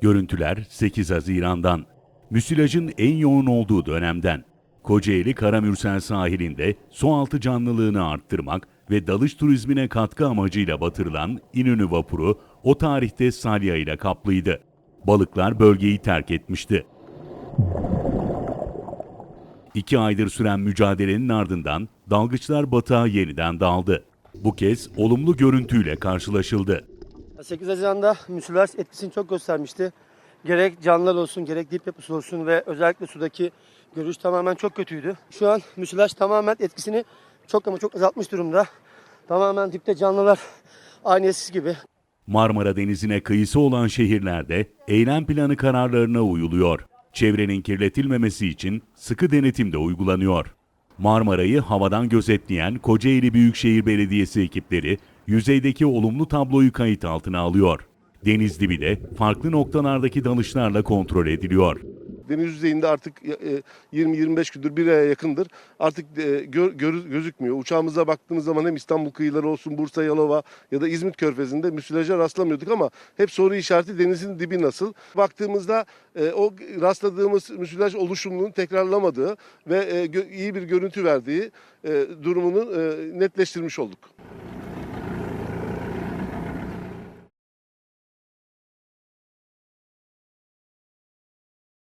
Görüntüler 8 Haziran'dan. Müsilajın en yoğun olduğu dönemden. Kocaeli Karamürsel sahilinde su altı canlılığını arttırmak ve dalış turizmine katkı amacıyla batırılan İnönü vapuru o tarihte salya ile kaplıydı. Balıklar bölgeyi terk etmişti. İki aydır süren mücadelenin ardından dalgıçlar batağa yeniden daldı. Bu kez olumlu görüntüyle karşılaşıldı. 8 Haziran'da müsilaj etkisini çok göstermişti. Gerek canlılar olsun, gerek dip yapısı olsun ve özellikle sudaki görüş tamamen çok kötüydü. Şu an müsilaj tamamen etkisini çok ama çok azaltmış durumda. Tamamen dipte canlılar aynı eskisi gibi. Marmara Denizi'ne kıyısı olan şehirlerde eylem planı kararlarına uyuluyor. Çevrenin kirletilmemesi için sıkı denetim de uygulanıyor. Marmara'yı havadan gözetleyen Kocaeli Büyükşehir Belediyesi ekipleri yüzeydeki olumlu tabloyu kayıt altına alıyor. Deniz dibi de farklı noktalardaki dalışlarla kontrol ediliyor. Deniz yüzeyinde artık e, 20-25 gündür bir aya yakındır. Artık e, gö- görü- gözükmüyor. Uçağımıza baktığımız zaman hem İstanbul kıyıları olsun, Bursa, Yalova ya da İzmit körfezinde müsilaja rastlamıyorduk ama hep soru işareti denizin dibi nasıl? Baktığımızda e, o rastladığımız müsilaj oluşumunu tekrarlamadığı ve e, iyi bir görüntü verdiği e, durumunu e, netleştirmiş olduk.